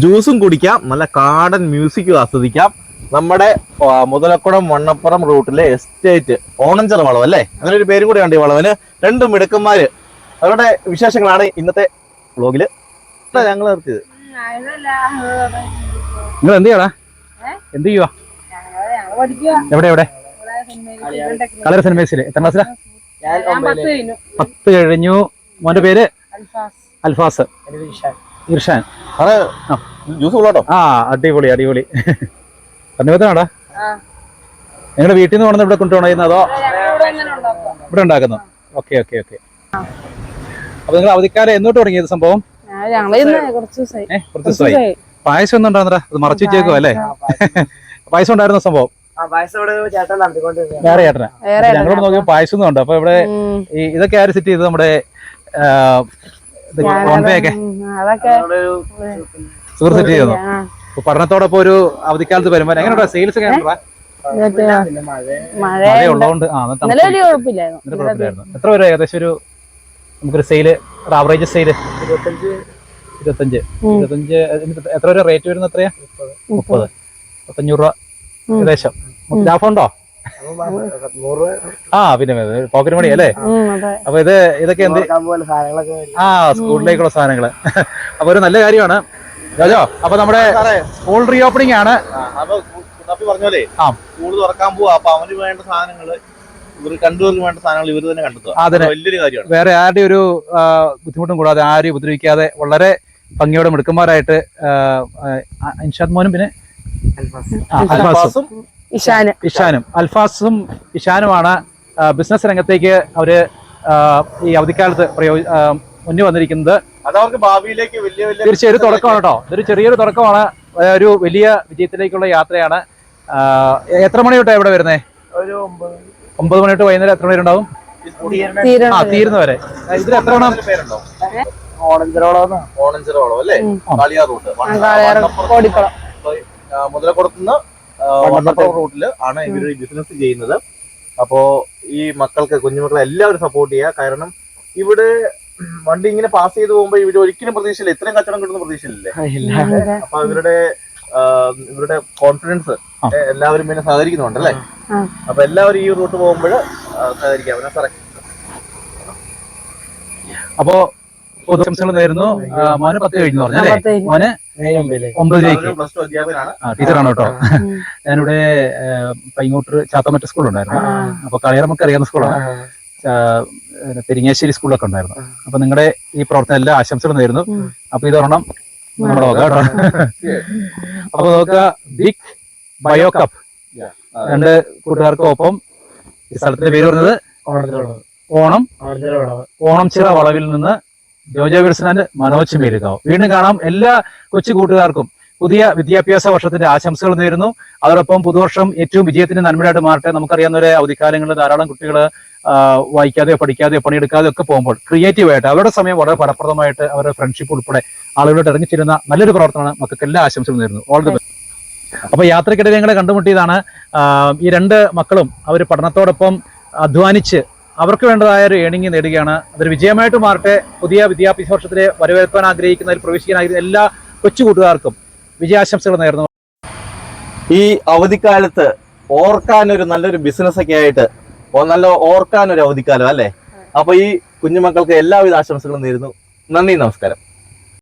ജ്യൂസും കുടിക്കാം. നല്ല കാടൻ മ്യൂസിക്കും ആസ്വദിക്കാം. നമ്മുടെ മുതലക്കുടം മുതലക്കുളം വണ്ണപ്പുറം റൂട്ടിലെ എസ്റ്റേറ്റ് ഓണഞ്ചർ വളം അല്ലേ? അങ്ങനെ ഒരു പേരും കൂടെ ഉണ്ട് ഈ വളവിന്. രണ്ടും മിടുക്കന്മാര്. അവരുടെ വിശേഷങ്ങളാണ് ഇന്നത്തെ വ്ളോഗിൽ ഞങ്ങൾ നിർത്തിയത്? നിങ്ങൾ എന്ത് ചെയ്യടാ? എന്ത് ചെയ്യുവാ? എവിടെ എവിടെ? കളർ സിനിമേസിൽ എത്ര ക്ലാസ്സിലാ? പത്ത് കഴിഞ്ഞു. മോന്റെ പേര്? അൽഫാസ്. ഇർഷാൻ. അതെ. ജ്യൂസ് കൊള്ളാട്ടോ. ആ അടിപൊളി അടിപൊളി. തണ്ണിമത്തനാടാ നിങ്ങളുടെ വീട്ടിൽ നിന്ന് കൊണ്ടുവന്ന് ഇവിടെ കൊണ്ടുപോകണോ അതോ ഇവിടെ ഉണ്ടാക്കുന്നു? Okay okay okay. അപ്പൊ നിങ്ങൾ അവധിക്കാലം എന്നോട്ട് തുടങ്ങിയത് സംഭവം? കുറച്ച് ദിവസമായി പായസം ഒന്നും ഉണ്ടാകുന്നടാ അത് മറച്ചു വെച്ചേക്കോ അല്ലേ? പായസം. ഉണ്ടായിരുന്ന സംഭവം? വേറെ ചേട്ടനാ. ഞങ്ങളോട് നോക്കിയപ്പോ പായസം ഒന്നും ഉണ്ട്. അപ്പൊ ഇവിടെ ഇതൊക്കെ ആര് സെറ്റ് ചെയ്ത് നമ്മുടെ സുഹൃത്ത് പഠനത്തോടൊപ്പം ഒരു അവധിക്കാലത്ത് വരുമ്പോൾ എങ്ങനെയുണ്ടാ? സെയിൽസ് ഒക്കെ മഴ. ഉള്ളതുകൊണ്ട് എത്ര വരെ ഏകദേശം ഒരു നമുക്കൊരു സെയിൽ ഒരു ആവറേജ് സെയിൽ ഇരുപത്തഞ്ച്. ഇരുപത്തഞ്ച്. എത്ര വരെ റേറ്റ് വരുന്നത് എത്രയാ മുപ്പത്. മുപ്പത്തഞ്ഞൂറ് രൂപ ഏകദേശം. ലാഭം ഉണ്ടോ? ആ പിന്നെ പോക്കറ്റ് മണി അല്ലേ? അപ്പൊ ഇത് ഇതൊക്കെ എന്ത്? ആ സ്കൂളിലേക്കുള്ള സാധനങ്ങൾ. അപ്പൊ ഒരു നല്ല കാര്യമാണ്. രാജോ അപ്പൊ നമ്മുടെ സ്കൂൾ റീ ഓപ്പണിംഗ് ആണ്. പറഞ്ഞോലേ ആ. സ്കൂൾ തുറക്കാൻ പോവാ അപ്പൊ അവന് വേണ്ട സാധനങ്ങൾ ഇവർ കണ്ടുവർക്ക് വേണ്ട സാധനങ്ങൾ ഇവർ തന്നെ കണ്ടെത്തുക. അതിന് കാര്യമാണ്. വേറെ ആരുടെ ഒരു ബുദ്ധിമുട്ടും കൂടാതെ ആരെയും ഉപദ്രവിക്കാതെ വളരെ ഭംഗിയോടെ മിടുക്കന്മാരായിട്ട് ഇൻഷാദ് മോനും പിന്നെ അൽഫാസും. അൽഫാസും ഇഷാന്. ഇഷാനും. അൽഫാസും ഇഷാനുമാണ് ബിസിനസ് രംഗത്തേക്ക് അവർ ഈ അവധിക്കാലത്ത് പ്രയോ മുന്നിൽ വന്നിരിക്കുന്നത്. അതവർക്ക് ഭാവിയിലേക്ക് വലിയ വലിയ തീർച്ചയായും ഒരു തുടക്കമാണ് കേട്ടോ. ഇതൊരു ചെറിയൊരു തുടക്കമാണ്. ഒരു വലിയ വിജയത്തിലേക്കുള്ള യാത്രയാണ്. എത്ര മണി തൊട്ടാ ഇവിടെ വരുന്നേ? ഒരു ഒമ്പത്. മണി തൊട്ട് വൈകുന്നേരം എത്ര മണി വരെ ഉണ്ടാവും? ഈ സ്കൂളിൽ ആ തീരണം തീരുന്നവരെ ഇതിൽ എത്ര എണ്ണം ഇതിന് പേരുണ്ടോ? ഓണഞ്ചിറ വളം അല്ലേ. കാളിയാർ റൂട്ട്. വണ്ണപ്പുറം റൂട്ടിൽ ആണ് ഇവർ ബിസിനസ് ചെയ്യുന്നത്. അപ്പോ ഈ മക്കൾക്ക് കുഞ്ഞുമക്കളെ എല്ലാവരും സപ്പോർട്ട് ചെയ്യുക. കാരണം ഇവിടെ വണ്ടി ഇങ്ങനെ പാസ് ചെയ്ത് പോകുമ്പോൾ ഇവർ ഒരിക്കലും പ്രതീക്ഷയില്ല. ഇത്രയും കച്ചവടം കിട്ടുന്ന പ്രതീക്ഷയില്ലേ. അപ്പൊ ഇവരുടെ ഇവരുടെ കോൺഫിഡൻസ് എല്ലാവരും പിന്നെ സഹകരിക്കുന്നുണ്ട് അല്ലേ? അപ്പൊ എല്ലാവരും ഈ റൂട്ട് പോകുമ്പോൾ സഹകരിക്കാം. സാറേ. അപ്പോ പൊതുശംസകൾ നേരുന്നു മോന് പത്ത് കഴിഞ്ഞു. പറഞ്ഞല്ലേ മോനെ ഒമ്പതിലേക്ക് പ്ലസ് ടു അധ്യാപകനാണ്. ടീച്ചറാണ് കേട്ടോ. ഞാനിവിടെ പൈങ്ങോട്ട് ചാത്തമറ്റ സ്കൂളുണ്ടായിരുന്നു. അപ്പൊ കളയർ നമുക്ക് അറിയാവുന്ന സ്കൂളാണ്. പെരിങ്ങേശ്ശേരി സ്കൂളൊക്കെ ഉണ്ടായിരുന്നു. അപ്പൊ നിങ്ങളുടെ ഈ പ്രവർത്തനം എല്ലാ ആശംസകളും നേരുന്നു. അപ്പൊ ഇത് ഒരെണ്ണം നമ്മുടെ നോക്കാം കേട്ടോ. അപ്പൊ നോക്കുക ബിഗ് ബയോ കപ്പ്. രണ്ട് കൂട്ടുകാർക്കൊപ്പം ഈ സ്ഥലത്തിന്റെ പേര് പറഞ്ഞത് ഓണം ഓണം ചിറ വളവിൽ നിന്ന് ജോജോ വിൽസൺ ആൻഡ് മനോജ് മേരുകാവ് വീണ്ടും കാണാം എല്ലാ കൊച്ചു കൂട്ടുകാർക്കും പുതിയ വിദ്യാഭ്യാസ വർഷത്തിന്റെ ആശംസകൾ നേരുന്നു. അതോടൊപ്പം പുതുവർഷം ഏറ്റവും വിജയത്തിന്റെ നന്മയായിട്ട് മാറട്ടെ. നമുക്കറിയാവുന്ന ഒരു അവധിക്കാലങ്ങളിൽ ധാരാളം കുട്ടികൾ വായിക്കാതെയോ പഠിക്കാതെയോ പണിയെടുക്കാതെയോ ഒക്കെ പോകുമ്പോൾ ക്രിയേറ്റീവ് ആയിട്ട് അവരുടെ സമയം വളരെ ഫലപ്രദമായിട്ട് അവരുടെ ഫ്രണ്ട്ഷിപ്പ് ഉൾപ്പെടെ ആളുകളോട് ഇറങ്ങിച്ചിരുന്ന നല്ലൊരു പ്രവർത്തനമാണ് മക്കൾക്ക് എല്ലാ ആശംസകളും നേരുന്നു. ഓൾ ദി ബെസ്റ്റ് അപ്പൊ യാത്രക്കിടെ ഞങ്ങളെ കണ്ടുമുട്ടിയതാണ് ഈ രണ്ട് മക്കളും അവർ പഠനത്തോടൊപ്പം അധ്വാനിച്ച് അവർക്ക് വേണ്ടതായ ഒരു ഏണിംഗ് നേടുകയാണ്. അതൊരു വിജയമായിട്ട് മാറട്ടെ. പുതിയ വിദ്യാഭ്യാസ വർഷത്തിലെ വരവേൽക്കാൻ ആഗ്രഹിക്കുന്നതിൽ പ്രവേശിക്കാൻ ആഗ്രഹിക്കുന്ന എല്ലാ കൊച്ചു കൂട്ടുകാർക്കും വിജയാശംസകൾ നേർന്നു. ഈ അവധിക്കാലത്ത് ഓർക്കാൻ ഒരു നല്ലൊരു ബിസിനസ് ഒക്കെ ആയിട്ട് ഓ- നല്ല ഓർക്കാൻ ഒരു അവധിക്കാലം അല്ലേ? അപ്പൊ ഈ കുഞ്ഞുമക്കൾക്ക് എല്ലാവിധ ആശംസകളും നേരുന്നു. നന്ദി നമസ്കാരം.